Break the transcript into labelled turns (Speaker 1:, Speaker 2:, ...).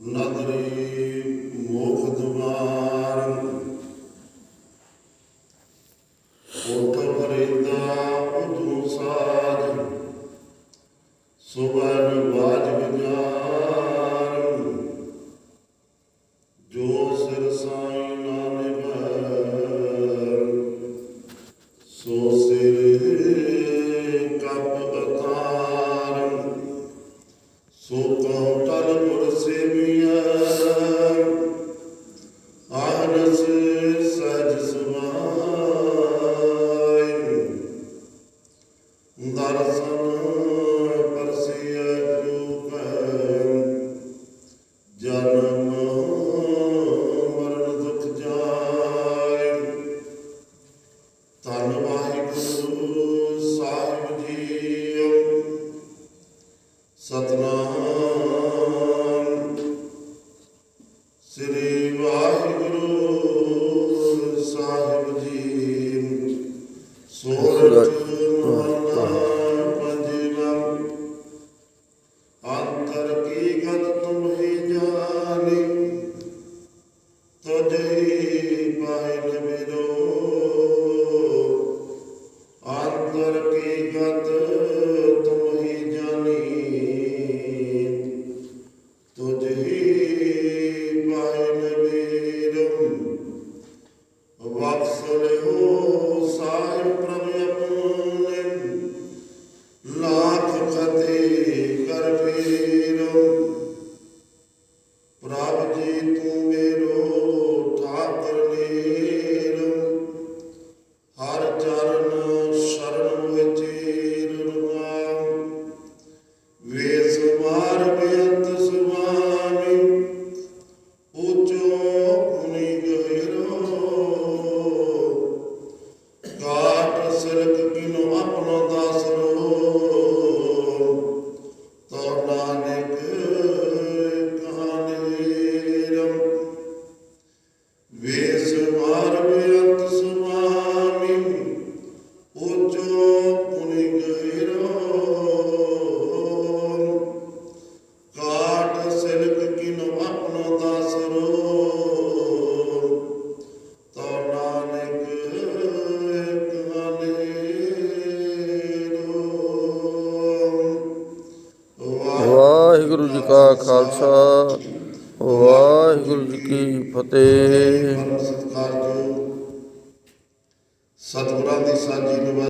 Speaker 1: ਨਦਰੀ ਮੋਖ ਦੁਆ ਵਾਹਿਗੁਰੂ ਜੀ ਕਾ
Speaker 2: ਖਾਲਸਾ ਵਾਹਿਗੁਰੂ ਜੀ ਕੀ ਫਤਿਹ।
Speaker 1: ਸਤਿਗੁਰਾਂ ਦੀ ਸਾਜੀ ਨਿਵਾਸ